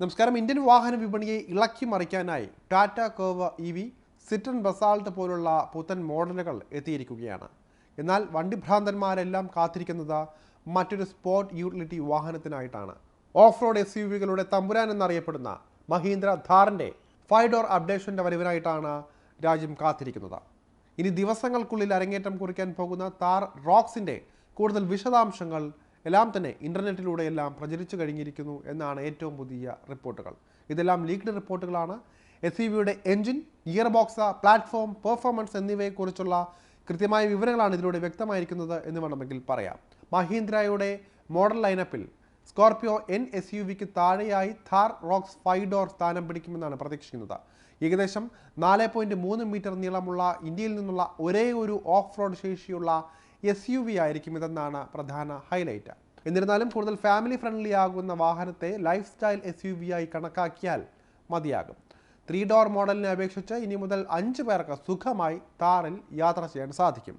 നമസ്കാരം. ഇന്ത്യൻ വാഹന വിപണിയെ ഇളക്കി മറിക്കാനായി Tata Curvv E V Citroen Basalt പോലുള്ള പുത്തൻ മോഡലുകൾ എത്തിയിരിക്കുകയാണ്. എന്നാൽ വണ്ടിഭ്രാന്തന്മാരെല്ലാം കാത്തിരിക്കുന്നത് മറ്റൊരു സ്പോർട്ട് യൂട്ടിലിറ്റി വാഹനത്തിനായിട്ടാണ്. ഓഫ് റോഡ് എസ് യു വികളുടെ തമ്പുരാൻ എന്നറിയപ്പെടുന്ന മഹീന്ദ്ര ധാറിന്റെ ഫൈവ് ഡോർ അപ്ഡേഷന്റെ വരവിനായിട്ടാണ് രാജ്യം കാത്തിരിക്കുന്നത്. ഇനി ദിവസങ്ങൾക്കുള്ളിൽ അരങ്ങേറ്റം കുറിക്കാൻ പോകുന്ന താർ റോക്സിന്റെ കൂടുതൽ വിശദാംശങ്ങൾ എല്ലാം തന്നെ ഇന്റർനെറ്റിലൂടെയെല്ലാം പ്രചരിച്ചു കഴിഞ്ഞിരിക്കുന്നു എന്നാണ് ഏറ്റവും പുതിയ റിപ്പോർട്ടുകൾ. ഇതെല്ലാം ലീക്ഡ് റിപ്പോർട്ടുകളാണ്. എസ് ഇ വിയുടെ engine gear box platform performance എന്നിവയെക്കുറിച്ചുള്ള കൃത്യമായ വിവരങ്ങളാണ് ഇതിലൂടെ വ്യക്തമായിരിക്കുന്നത് എന്ന് വേണമെങ്കിൽ പറയാം. മഹീന്ദ്രയുടെ മോഡൽ ലൈനപ്പിൽ സ്കോർപിയോ എൻ എസ് യു വിക്ക് താഴെയായി ഥാർ റോക്സ് ഫൈവ് ഡോർ സ്ഥാനം പിടിക്കുമെന്നാണ് പ്രതീക്ഷിക്കുന്നത്. ഏകദേശം നാല് പോയിന്റ് മൂന്ന് മീറ്റർ നീളമുള്ള ഇന്ത്യയിൽ നിന്നുള്ള ഒരേ ഒരു ഓഫ് റോഡ് ശേഷിയുള്ള എസ് യു വി ആയിരിക്കും ഇതെന്നാണ് പ്രധാന ഹൈലൈറ്റ് എന്നിരുന്നാലും കൂടുതൽ ഫാമിലി ഫ്രണ്ട്ലി ആകുന്ന വാഹനത്തെ lifestyle S U V ആയി കണക്കാക്കിയാൽ മതിയാകും. ത്രീ ഡോർ മോഡലിനെ അപേക്ഷിച്ച് ഇനി മുതൽ അഞ്ച് പേർക്ക് സുഖമായി താറിൽ യാത്ര ചെയ്യാൻ സാധിക്കും.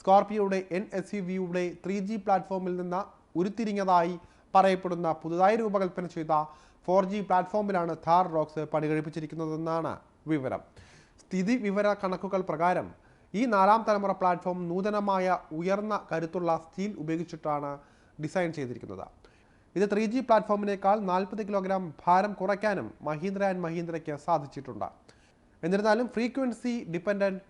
സ്കോർപിയോയുടെ എൻ എസ് യു വിയുടെ ത്രീ ജി പ്ലാറ്റ്ഫോമിൽ നിന്ന് ഉരുത്തിരിഞ്ഞതായി പറയപ്പെടുന്ന പുതുതായി രൂപകൽപ്പന ചെയ്ത ഫോർ ജി പ്ലാറ്റ്ഫോമിലാണ് ഥാർ റോക്സ് പണികഴിപ്പിച്ചിരിക്കുന്നതെന്നാണ് വിവരം. സ്ഥിതി വിവര കണക്കുകൾ പ്രകാരം ഈ നാലാം തലമുറ പ്ലാറ്റ്ഫോം നൂതനമായ ഉയർന്ന കരുത്തുള്ള സ്റ്റീൽ ഉപയോഗിച്ചിട്ടാണ് ഡിസൈൻ ചെയ്തിരിക്കുന്നത്. ഇത് ത്രീ ജി പ്ലാറ്റ്ഫോമിനേക്കാൾ നാൽപ്പത് കിലോഗ്രാം ഭാരം കുറയ്ക്കാനും മഹീന്ദ്ര ആൻഡ് മഹീന്ദ്രയ്ക്ക് സാധിച്ചിട്ടുണ്ട്. എന്നിരുന്നാലും ഫ്രീക്വൻസി ഡിപ്പെൻഡന്റ്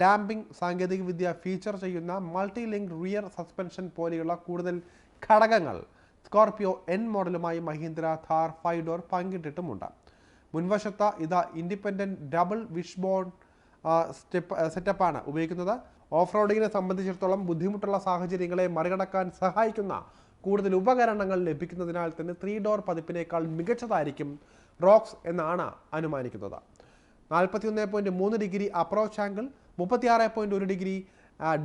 ഡാമ്പിംഗ് സാങ്കേതികവിദ്യ ഫീച്ചർ ചെയ്യുന്ന മൾട്ടി ലിങ്ക് റിയർ സസ്പെൻഷൻ പോലെയുള്ള കൂടുതൽ ഘടകങ്ങൾ സ്കോർപിയോ എൻ മോഡലുമായി മഹീന്ദ്ര ഥാർ ഫൈവ് ഡോർ പങ്കിട്ടിട്ടുമുണ്ട്. മുൻവശത്ത് ഇത് independent double wishbone step സെറ്റപ്പാണ് ഉപയോഗിക്കുന്നത്. ഓഫ് റോഡിങ്ങിനെ സംബന്ധിച്ചിടത്തോളം ബുദ്ധിമുട്ടുള്ള സാഹചര്യങ്ങളെ മറികടക്കാൻ സഹായിക്കുന്ന കൂടുതൽ ഉപകരണങ്ങൾ ലഭിക്കുന്നതിനാൽ തന്നെ ത്രീ ഡോർ പതിപ്പിനേക്കാൾ മികച്ചതായിരിക്കും റോക്സ് എന്നാണ് അനുമാനിക്കുന്നത്. നാൽപ്പത്തിയൊന്ന് പോയിന്റ് മൂന്ന് ഡിഗ്രി അപ്രോച്ച് ആംഗിൾ മുപ്പത്തിയാറ് പോയിന്റ് ഒരു degree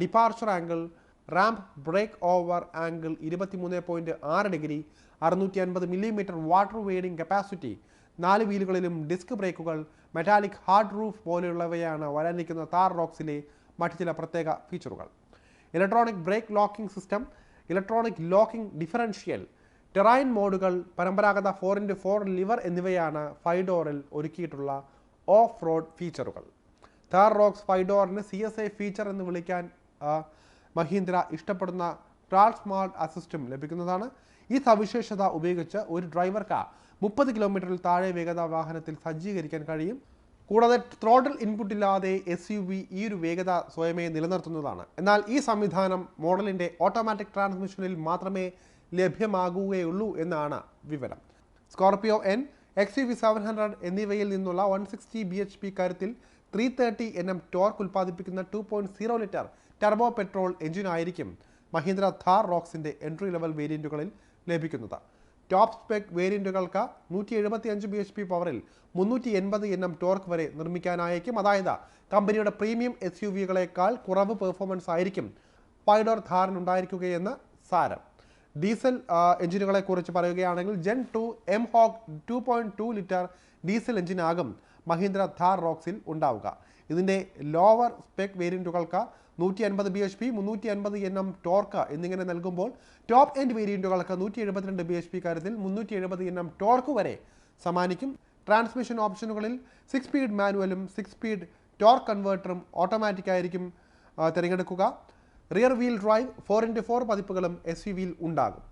departure angle ramp breakover angle ഇരുപത്തിമൂന്ന് പോയിന്റ് ആറ് ഡിഗ്രി അറുന്നൂറ്റി അൻപത് മില്ലിമീറ്റർ വാട്ടർ വെയ്ഡിംഗ് കപ്പാസിറ്റി നാല് വീലുകളിലും ഡിസ്ക് ബ്രേക്കുകൾ മെറ്റാലിക് ഹാർഡ് റൂഫ് പോലെയുള്ളവയാണ് വരാനിരിക്കുന്ന താർ റോക്സിലെ മറ്റു ചില പ്രത്യേക ഫീച്ചറുകൾ. Electronic brake locking system electronic locking differential terrain മോഡുകൾ പരമ്പരാഗത ഫോർ ഇന്റു ഫോർ ലിവർ എന്നിവയാണ് ഫൈവ് ഡോറിൽ ഒരുക്കിയിട്ടുള്ള ഓഫ് റോഡ് ഫീച്ചറുകൾ. താർ റോക്സ് ഫൈവ് ഡോറിന് സി എസ് ഐ ഫീച്ചർ എന്ന് വിളിക്കാൻ മഹീന്ദ്ര ഇഷ്ടപ്പെടുന്ന ട്രാൾ സ്മാർട്ട് അസിസ്റ്റും ലഭിക്കുന്നതാണ്. ഈ സവിശേഷത ഉപയോഗിച്ച് ഒരു ഡ്രൈവർക്ക് മുപ്പത് കിലോമീറ്ററിൽ താഴെ വേഗത വാഹനത്തിൽ സജ്ജീകരിക്കാൻ കഴിയും. കൂടാതെ ത്രോട്ടിൽ ഇൻപുട്ട് ഇല്ലാതെ എസ് യു വി ഈ ഒരു വേഗത സ്വയമേ നിലനിർത്തുന്നതാണ്. എന്നാൽ ഈ സംവിധാനം മോഡലിന്റെ ഓട്ടോമാറ്റിക് ട്രാൻസ്മിഷനിൽ മാത്രമേ ലഭ്യമാകുകയുള്ളൂ എന്നാണ് വിവരം. Scorpio N X U V seven hundred എന്നിവയിൽ നിന്നുള്ള one sixty B H P കാര്യത്തിൽ three thirty N M torque ഉൽപ്പാദിപ്പിക്കുന്ന two point zero litre turbo petrol എഞ്ചിനായിരിക്കും Mahindra Thar റോക്സിന്റെ എൻട്രി ലെവൽ വേരിയന്റുകളിൽ ലഭിക്കുന്നത്. ടോപ്പ് സ്പെക് വേരിയന്റുകൾക്ക് നൂറ്റി എഴുപത്തി അഞ്ച് ബി എച്ച് പി പവറിൽ മുന്നൂറ്റി എൺപത് എൻ എം ടോർക്ക് വരെ നിർമ്മിക്കാനായേക്കും. അതായത് കമ്പനിയുടെ പ്രീമിയം എസ് യു വികളേക്കാൾ കുറവ് പെർഫോമൻസ് ആയിരിക്കും പൈഡോർ ധാരനുണ്ടായിരിക്കുകയെന്ന് സാരം. ഡീസൽ എഞ്ചിനുകളെക്കുറിച്ച് എഞ്ചിനുകളെ കുറിച്ച് പറയുകയാണെങ്കിൽ gen two M hawk two point two litre diesel എഞ്ചിനാകും Mahindra Thar റോക്സിൽ ഉണ്ടാവുക. ഇതിന്റെ ലോവർ സ്പെക് വേരിയന്റുകൾക്ക് നൂറ്റി അൻപത് ബി എച്ച് പി മുന്നൂറ്റി അൻപത് എൻ എം ടോർക്ക് എന്നിങ്ങനെ നൽകുമ്പോൾ ടോപ്പ് എൻഡ് വേരിയന്റുകൾക്ക് നൂറ്റി എഴുപത്തിരണ്ട് ബി എച്ച് പി കാര്യത്തിൽ മുന്നൂറ്റി എഴുപത് എൻ എം ടോർക്ക് വരെ സമ്മാനിക്കും ട്രാൻസ്മിഷൻ ഓപ്ഷനുകളിൽ സിക്സ് സ്പീഡ് മാനുവലും സിക്സ് സ്പീഡ് ടോർക്ക് കൺവേർട്ടറും ഓട്ടോമാറ്റിക് ആയിരിക്കും തിരഞ്ഞെടുക്കുക. Rear wheel drive four into four പതിപ്പുകളും S U വിയിൽ ഉണ്ടാകും.